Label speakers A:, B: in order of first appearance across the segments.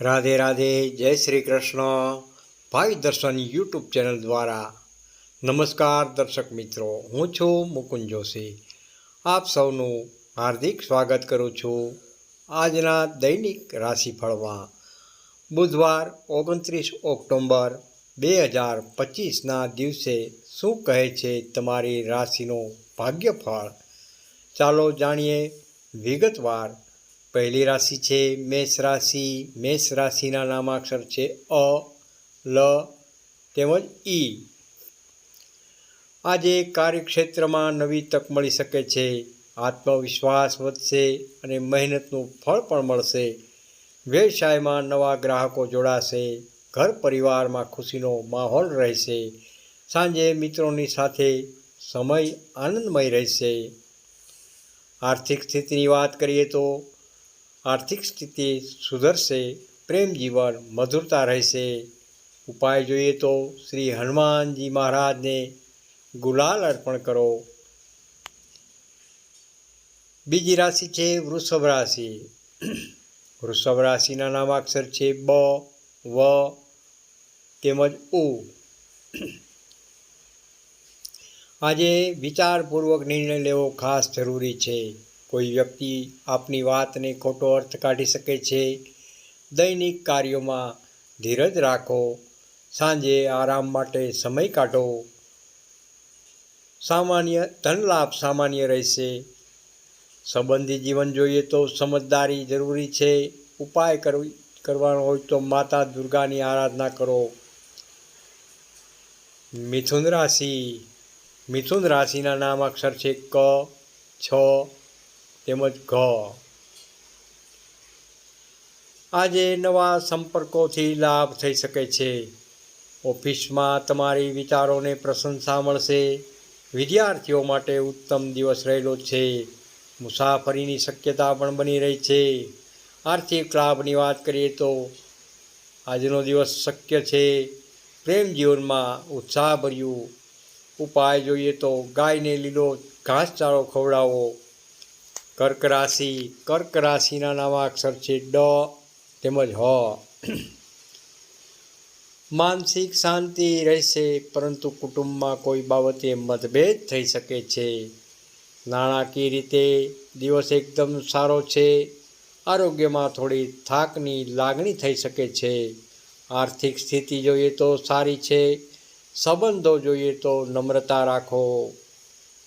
A: રાધે રાધે, જય શ્રી કૃષ્ણ. ભાઈ દર્શન યુટ્યુબ ચેનલ દ્વારા નમસ્કાર દર્શક મિત્રો, હું છું મુકુંદ જોશી. આપ સૌનું હાર્દિક સ્વાગત કરું છું આજના દૈનિક રાશિફળમાં. બુધવાર ઓગણત્રીસ ઓક્ટોબર બે હજાર પચીસના દિવસે શું કહે છે તમારી રાશિનો ભાગ્યફળ? ચાલો જાણીએ વિગતવાર પહેલી રાશિ છે મેષ રાશિ. મેષ રાશિના નામાક્ષર છે અ, લ, તેમજ ઈ આજે કાર્યક્ષેત્રમાં નવી તક મળી શકે છે. આત્મવિશ્વાસ વધશે અને મહેનતનું ફળ પણ મળશે. વ્યવસાયમાં નવા ગ્રાહકો જોડાશે. ઘર પરિવારમાં ખુશીનો માહોલ રહેશે. સાંજે મિત્રોની સાથે સમય આનંદમય રહેશે. આર્થિક સ્થિતિની વાત કરીએ તો આર્થિક સ્થિતિ સુધરશે, પ્રેમ જીવન મધુરતા રહેશે. ઉપાય જોઈએ તો શ્રી હનુમાનજી મહારાજને ગુલાલ અર્પણ કરો. બીજી રાશિ છે વૃષભ રાશિ. વૃષભ રાશિના નામાક્ષર છે બ, વ, તેમજ ઉ. આજે વિચારપૂર્વક નિર્ણય લેવો ખાસ જરૂરી છે. કોઈ વ્યક્તિ આપની વાતને ખોટો અર્થ કાઢી શકે છે, દૈનિક કાર્યોમાં ધીરજ રાખો, સાંજે આરામ માટે સમય કાઢો. સામાન્ય, ધનલાભ સામાન્ય રહેશે. સંબંધી જીવન જોઈએ તો સમજદારી જરૂરી છે. ઉપાય કરવી, કરવાનો હોય તો માતા દુર્ગાની આરાધના કરો. મિથુન રાશિ, મિથુન રાશિના નામ અક્ષર છે ક, છ તેમજ ઘ. આજે નવા સંપર્કોથી લાભ થઈ શકે છે. ઓફિસમાં તમારી વિચારોને પ્રશંસા મળશે. વિદ્યાર્થીઓ માટે ઉત્તમ દિવસ રહેલો છે. મુસાફરીની શક્યતા પણ બની રહી છે. આર્થિક લાભની વાત કરીએ તો આજનો દિવસ શક્ય છે. પ્રેમ જીવનમાં ઉત્સાહભર્યું ઉપાય જોઈએ તો ગાયને લીલો ઘાસચારો ખવડાવો. કર્ક રાશિ, કર્ક રાશિના નામા અક્ષર છે ડ તેમજ હ. માનસિક શાંતિ રહેશે, પરંતુ કુટુંબમાં કોઈ બાબતે મતભેદ થઈ શકે છે. નાણાકીય રીતે દિવસ એકદમ સારો છે. આરોગ્યમાં થોડી થાકની લાગણી થઈ શકે છે. આર્થિક સ્થિતિ જોઈએ તો સારી છે. સંબંધો જોઈએ તો નમ્રતા રાખો.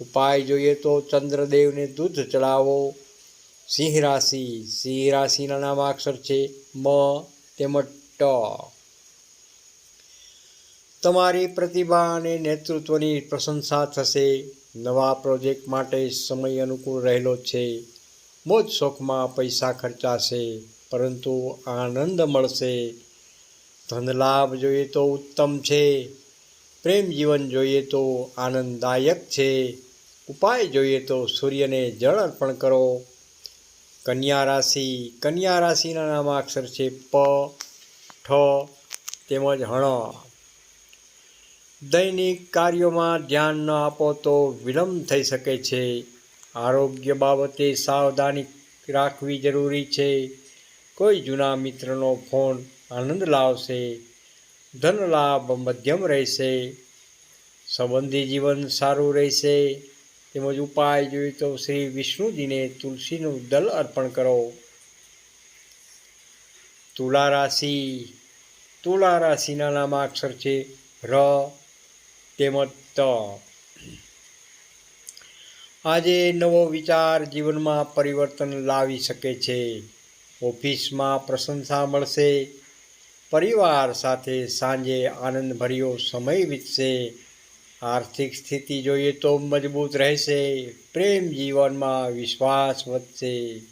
A: ઉપાય જોઈએ તો ચંદ્રદેવને દૂધ ચડાવો. સિંહ રાશિ, સિંહ રાશિના નામાક્ષર છે મ, તેમજ ટ. તમારી પ્રતિભા અને નેતૃત્વની પ્રશંસા થશે. નવા પ્રોજેક્ટ માટે સમય અનુકૂળ રહેલો છે. મોજ શોખમાં પૈસા ખર્ચાશે, પરંતુ આનંદ મળશે. ધનલાભ જોઈએ તો ઉત્તમ છે. પ્રેમ જીવન જોઈએ તો આનંદદાયક છે. ઉપાય જોઈએ તો સૂર્યને જળ અર્પણ કરો. કન્યા રાશિ, કન્યા રાશિના નામાક્ષર છે પ, ઠ, તેમજ હણ. દૈનિક કાર્યોમાં ધ્યાન ન આપો તો વિલંબ થઈ શકે છે. આરોગ્ય બાબતે સાવધાની રાખવી જરૂરી છે. કોઈ જૂના મિત્રનો ફોન આનંદ લાવશે. ધન લાભ મધ્યમ રહેશે. સંબંધી જીવન સારું રહેશે. તેમજ ઉપાય જોઈએ તો શ્રી વિષ્ણુજીને તુલસીનું દલ અર્પણ કરો. તુલા રાશિ, તુલા રાશિના નામાક્ષર છે ર, તેમજ ત. આજે નવો વિચાર જીવનમાં પરિવર્તન લાવી શકે છે. ઓફિસમાં પ્રશંસા મળશે, પરિવાર સાથે સાંજે આનંદભર્યો સમય વીતશે આર્થિક સ્થિતિ જોઈએ તો મજબૂત રહેશે, પ્રેમ જીવનમાં વિશ્વાસ વધશે.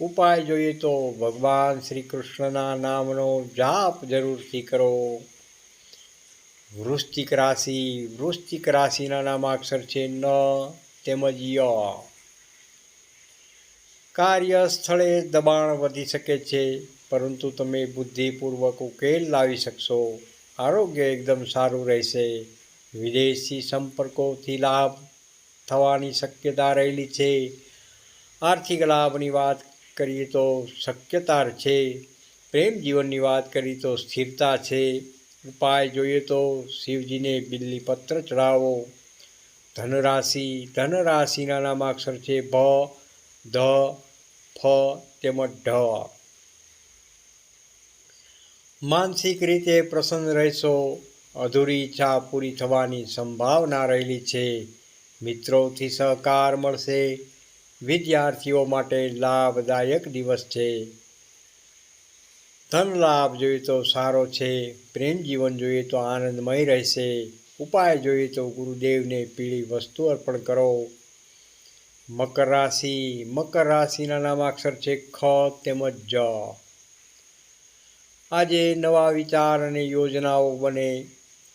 A: ઉપાય જોઈએ તો ભગવાન શ્રી કૃષ્ણના નામનો જાપ જરૂરથી કરો. વૃશ્ચિક રાશિ, વૃશ્ચિક રાશિના નામાક્ષર છે ન, તેમજ ય. કાર્યસ્થળે દબાણ વધી શકે છે, પરંતુ તમે બુદ્ધિપૂર્વક ઉકેલ લાવી શકશો. આરોગ્ય એકદમ સારું રહેશે. વિદેશી સંપર્કોથી લાભ થવાની શક્યતા રહેલી છે. આર્થિક લાભની વાત કરીએ તો શક્યતા છે. પ્રેમ જીવનની વાત કરીએ તો સ્થિરતા છે. ઉપાય જોઈએ તો શિવજીને બિલ્લી પત્ર ચડાવો ધનરાશિ, ધનરાશિના નામાક્ષર છે ભ, ધ, ફ તેમજ ઢ. માનસિક રીતે પ્રસન્ન રહેશો. અધૂરી ઈચ્છા પૂરી થવાની સંભાવના રહેલી છે. મિત્રોથી સહકાર મળશે. વિદ્યાર્થીઓ માટે લાભદાયક દિવસ છે. ધન લાભ જોઈએ તો સારો છે. પ્રેમ જીવન જોઈએ તો આનંદમય રહેશે. ઉપાય જોઈએ તો ગુરુદેવને પીળી વસ્તુ અર્પણ કરો. મકર રાશિ, મકર રાશિના નામાક્ષર છે ખ તેમજ જ. આજે નવા વિચાર અને યોજનાઓ બને.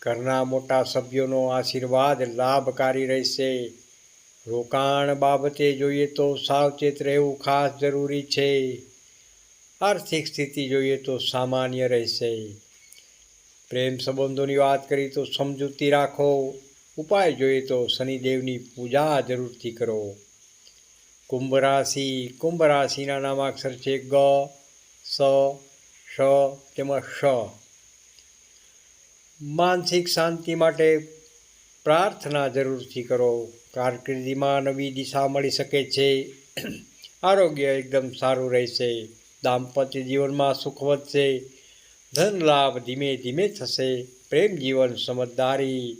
A: ઘરના મોટા સભ્યોનો આશીર્વાદ લાભકારી રહેશે. રોકાણ બાબતે જોઈએ તો સાવચેત રહેવું ખાસ જરૂરી છે. આર્થિક સ્થિતિ જોઈએ તો સામાન્ય રહેશે. પ્રેમ સંબંધોની વાત કરી તો સમજૂતી રાખો. ઉપાય જોઈએ તો શનિદેવની પૂજા જરૂરથી કરો. કુંભ રાશિ, કુંભ રાશિના નામાક્ષર છે ગ, સ શ તેમજ શ માનસિક શાંતિ માટે પ્રાર્થના જરૂરથી કરો. કારકિર્દીમાં નવી દિશા મળી શકે છે. આરોગ્ય એકદમ સારું રહેશે. દાંપત્ય જીવનમાં સુખ વધશે. ધન લાભ ધીમે ધીમે થશે. પ્રેમ જીવન સમજદારી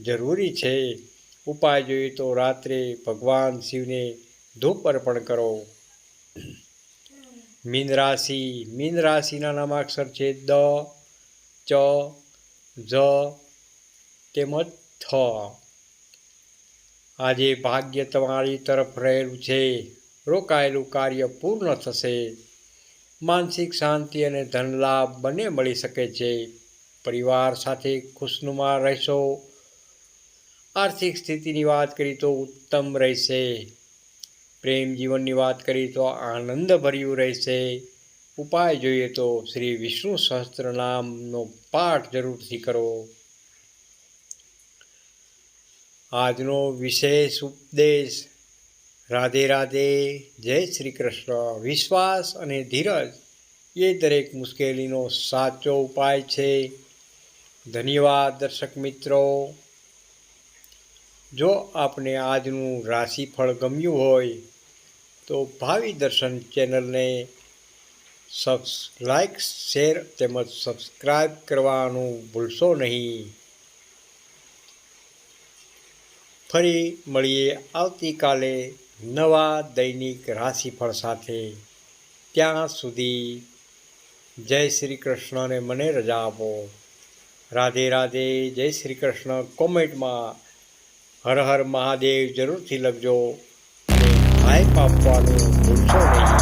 A: જરૂરી છે. ઉપાય જોઈએ તો રાત્રે ભગવાન શિવને ધૂપ અર્પણ કરો. મીન રાશિ. મીન રાશિના નામાક્ષર છે દ, ચ જ તેમજ થ આજે ભાગ્ય તમારી તરફ રહેલું છે. રોકાયેલું કાર્ય પૂર્ણ થશે. માનસિક શાંતિ અને ધનલાભ બંને મળી શકે છે. પરિવાર સાથે ખુશનુમા રહેશો. આર્થિક સ્થિતિની વાત કરી તો ઉત્તમ રહેશે. પ્રેમ જીવનની વાત કરી તો આનંદભર્યું રહેશે. ઉપાય જોઈએ તો શ્રી વિષ્ણુ સહસ્ત્રનામનો પાઠ જરૂરથી કરો. આજનો વિશેષ ઉપદેશ, રાધે રાધે, જય શ્રી કૃષ્ણ. વિશ્વાસ અને ધીરજ એ દરેક મુશ્કેલીનો સાચો ઉપાય છે. ધન્યવાદ દર્શક મિત્રો. જો આપને આજનું રાશિફળ ગમ્યું હોય, તો ભાવિ દર્શન ચેનલને સબ્સ લાઇક શેર તેમજ સબસ્ક્રાઈબ કરવાનું ભૂલશો નહીં. ફરી મળીએ આવતીકાલે નવા દૈનિક રાશિફળ સાથે. ત્યાં સુધી જય શ્રી કૃષ્ણને મને રજા આપો. રાધે રાધે, જય શ્રી કૃષ્ણ. કોમેન્ટમાં હર હર મહાદેવ જરૂરથી લખજો. હાઈપ આપવાનું ભૂલશો નહીં.